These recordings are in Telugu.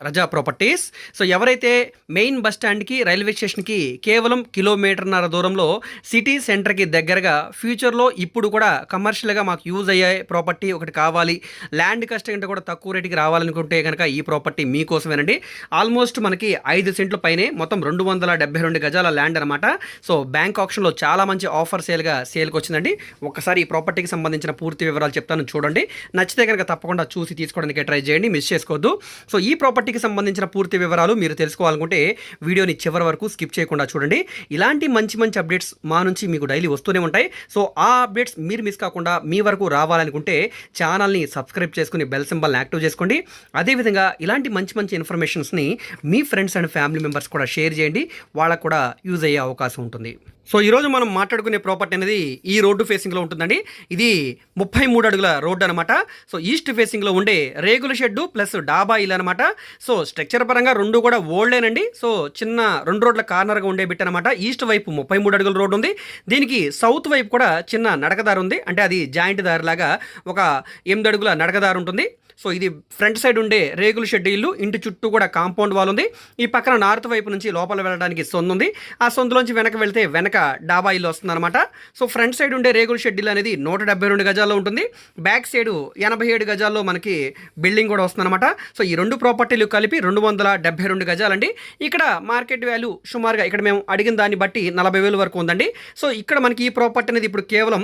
Raza properties. So ఎవరైతే మెయిన్ బస్ స్టాండ్కి రైల్వే స్టేషన్కి కేవలం కిలోమీటర్న్నర దూరంలో సిటీ సెంటర్కి దగ్గరగా ఫ్యూచర్లో ఇప్పుడు కూడా కమర్షియల్గా మాకు యూజ్ అయ్యే ప్రాపర్టీ ఒకటి కావాలి. ల్యాండ్ కష్ట కంటే కూడా తక్కువ రేటుకి రావాలనుకుంటే కనుక ఈ ప్రాపర్టీ మీకోసమేనండి. ఆల్మోస్ట్ మనకి ఐదు సెంట్ల పైనే మొత్తం రెండు వందల డెబ్బై రెండు గజాల ల్యాండ్ అనమాట సో బ్యాంక్ ఆప్షన్లో చాలా మంచి ఆఫర్ సేల్గా సేల్కి వచ్చిందండి. ఒకసారి ఈ ప్రాపర్టీకి సంబంధించిన పూర్తి వివరాలు చెప్తాను చూడండి. నచ్చితే కనుక తప్పకుండా చూసి తీసుకోవడానికి ట్రై చేయండి. మిస్ చేసుకోవద్దు. సో ఈ ప్రాపర్టీ ప్రాపర్టీకి సంబంధించిన పూర్తి వివరాలు మీరు తెలుసుకోవాలనుకుంటే వీడియోని చివరి వరకు స్కిప్ చేయకుండా చూడండి. ఇలాంటి మంచి మంచి అప్డేట్స్ మా నుంచి మీకు డైలీ వస్తూనే ఉంటాయి. సో ఆ అప్డేట్స్ మీరు మిస్ కాకుండా మీ వరకు రావాలనుకుంటే ఛానల్ని సబ్స్క్రైబ్ చేసుకుని బెల్ సింబల్ని యాక్టివ్ చేసుకోండి. అదేవిధంగా ఇలాంటి మంచి మంచి ఇన్ఫర్మేషన్స్ని మీ ఫ్రెండ్స్ అండ్ ఫ్యామిలీ మెంబర్స్ కూడా షేర్ చేయండి. వాళ్ళకు కూడా యూజ్ అయ్యే అవకాశం ఉంటుంది. సో ఈరోజు మనం మాట్లాడుకునే ప్రాపర్టీ అనేది ఈ రోడ్డు ఫేసింగ్లో ఉంటుందండి. ఇది ముప్పై మూడు అడుగుల రోడ్డు అనమాట సో ఈస్ట్ ఫేసింగ్లో ఉండే రేగుల షెడ్డు ప్లస్ డాబా ఇల్లు అనమాట సో స్ట్రక్చర్ పరంగా రెండు కూడా ఓల్డేనండి. సో చిన్న రెండు రోడ్ల కార్నర్గా ఉండే బిట్ అనమాట ఈస్ట్ వైపు ముప్పై మూడు అడుగుల రోడ్డు ఉంది. దీనికి సౌత్ వైపు కూడా చిన్న నడకదారు ఉంది. అంటే అది జాయింట్ దారి లాగా ఒక ఎనిమిది అడుగుల నడకదారు ఉంటుంది. సో ఇది ఫ్రంట్ సైడ్ ఉండే రేగుల షెడ్ ఇల్లు ఇంటి చుట్టూ కూడా కాంపౌండ్ వాల్ ఉంది. ఈ పక్కన నార్త్ వైపు నుంచి లోపల వెళ్ళడానికి సొందు ఉంది. ఆ సొందులోంచి వెనక వెళ్తే వెనక డాబా ఇల్లు వస్తుందన్నమాట. సో ఫ్రంట్ సైడ్ ఉండే రేగుల షెడ్ ఇల్లు అనేది నూట డెబ్బై రెండు గజాల్లో ఉంటుంది. బ్యాక్ సైడ్ ఎనభై ఏడు గజాల్లో మనకి బిల్డింగ్ కూడా వస్తుందన్నమాట. సో ఈ రెండు ప్రాపర్టీలు కలిపి రెండు వందల డెబ్బై రెండు గజాలండి. ఇక్కడ మార్కెట్ వాల్యూ సుమారుగా ఇక్కడ మేము అడిగిన దాన్ని బట్టి నలభై వేలు వరకు ఉందండి. సో ఇక్కడ మనకి ఈ ప్రాపర్టీ అనేది ఇప్పుడు కేవలం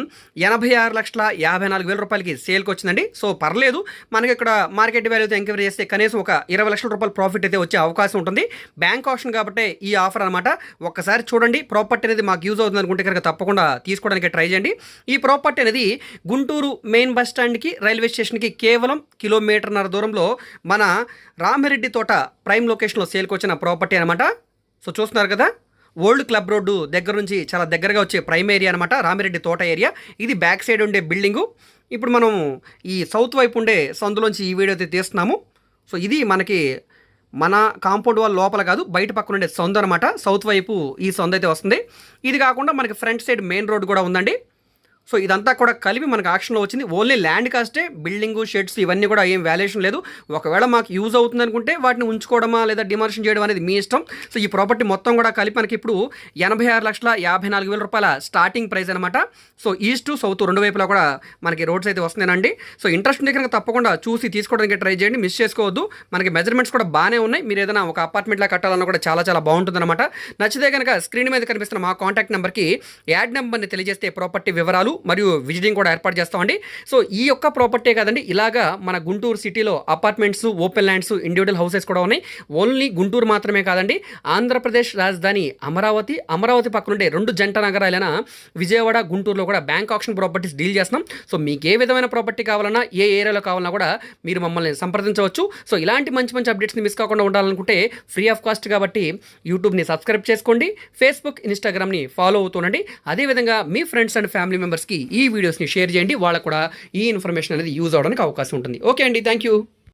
ఎనభై ఆరు లక్షల యాభై నాలుగు వేల రూపాయలకి సేల్కి వచ్చిందండి. సో పర్లేదు మనకి ఇక్కడ మార్కెట్ వాల్యూతో ఎంక్వైరీ చేస్తే కనీసం ఒక ఇరవై లక్షల రూపాయల ప్రాఫిట్ అయితే వచ్చే అవకాశం ఉంటుంది. బ్యాంక్ ఆప్షన్ కాబట్టి ఈ ఆఫర్ అనమాట ఒక్కసారి చూడండి ప్రాపర్టీ అనేది మాకు యూజ్ అవుతుంది అనుకుంటే కనుక తప్పకుండా తీసుకోవడానికి ట్రై చేయండి. ఈ ప్రాపర్టీ అనేది గుంటూరు మెయిన్ బస్ స్టాండ్కి రైల్వే స్టేషన్కి కేవలం కిలోమీటర్న్నర దూరంలో మన రామిరెడ్డి తోట ప్రైమ్ లొకేషన్లో సేల్కి వచ్చిన ప్రాపర్టీ అనమాట సో చూస్తున్నారు కదా? ఓల్డ్ క్లబ్ రోడ్డు దగ్గర నుంచి చాలా దగ్గరగా వచ్చే ప్రైమ్ ఏరియా అనమాట రామిరెడ్డి తోట ఏరియా ఇది బ్యాక్ సైడ్ ఉండే బిల్డింగు ఇప్పుడు మనం ఈ సౌత్ వైపు ఉండే సందులోంచి ఈ వీడియో అయితే తీస్తున్నాము. సో ఇది మనకి మన కాంపౌండ్ వాల్ లోపల కాదు బయట పక్కన ఉండే సొంత అనమాట సౌత్ వైపు ఈ సొంత అయితే వస్తుంది. ఇది కాకుండా మనకి ఫ్రంట్ సైడ్ మెయిన్ రోడ్ కూడా ఉందండి. సో ఇదంతా కూడా కలిపి మనకు ఆక్షన్లో వచ్చింది. ఓన్లీ ల్యాండ్ కాస్టే బిల్డింగు షెడ్స్ ఇవన్నీ కూడా ఏం వాల్యుయేషన్ లేదు. ఒకవేళ మాకు యూజ్ అవుతుంది అనుకుంటే వాటిని ఉంచుకోవడమా లేదా డిమార్షన్ చేయడం అనేది మీ ఇష్టం. సో ఈ ప్రాపర్టీ మొత్తం కూడా కలిపి మనకి ఇప్పుడు ఎనభై ఆరు లక్షల యాభై నాలుగు వేల రూపాయల స్టార్టింగ్ ప్రైస్ అనమాట సో ఈస్ట్ సౌత్ రెండు వైపులా కూడా మనకి రోడ్స్ అయితే వస్తున్నాయండి. సో ఇంట్రెస్ట్ ఉంటే కనుక తప్పకుండా చూసి తీసుకోవడానికి ట్రై చేయండి. మిస్ చేసుకోవద్దు. మనకి మెజర్మెంట్స్ కూడా బాగానే ఉన్నాయి. మీరు ఏదైనా ఒక అపార్ట్మెంట్లా కట్టాలన్నా కూడా చాలా చాలా బాగుంటుంది అనమాట నచ్చితే కనుక స్క్రీన్ మీద కనిపిస్తున్న మా కాంటాక్ట్ నెంబర్కి యాడ్ నెంబర్ని తెలియజేస్తే ప్రాపర్టీ వివరాలు మరియు విజిటింగ్ కూడా ఏర్పాటు చేస్తామండి. సో ఈ యొక్క ప్రాపర్టీ కాదండి ఇలాగా మన గుంటూరు సిటీలో apartments open lands individual houses కూడా ఉన్నాయి. ఓన్లీ గుంటూరు మాత్రమే కాదండి ఆంధ్రప్రదేశ్ రాజధాని అమరావతి అమరావతి పక్కనుండే రెండు జంట నగరాలైన విజయవాడ గుంటూరులో కూడా బ్యాంక్ ఆప్షన్ ప్రాపర్టీస్ డీల్ చేస్తున్నాం. సో మీకు ఏ విధమైన ప్రాపర్టీ కావాలన్నా ఏ ఏరియాలో కావాలన్నా కూడా మీరు మమ్మల్ని సంప్రదించవచ్చు. సో ఇలాంటి మంచి మంచి అప్డేట్స్ని మిస్ కాకుండా ఉండాలనుకుంటే ఫ్రీ ఆఫ్ కాస్ట్ కాబట్టి యూట్యూబ్ని సబ్స్క్రైబ్ చేసుకోండి ఫేస్బుక్ ఇన్స్టాగ్రామ్ని ఫాలో అవుతుండండి అదేవిధంగా మీ ఫ్రెండ్స్ అండ్ ఫ్యామిలీ మెంబర్స్కి ఈ వీడియోస్ని షేర్ చేయండి. వాళ్ళకు కూడా ఈ ఇన్ఫర్మేషన్ అనేది యూజ్ అవడానికి అవకాశం ఉంటుంది. ఓకే అండి. Thank you.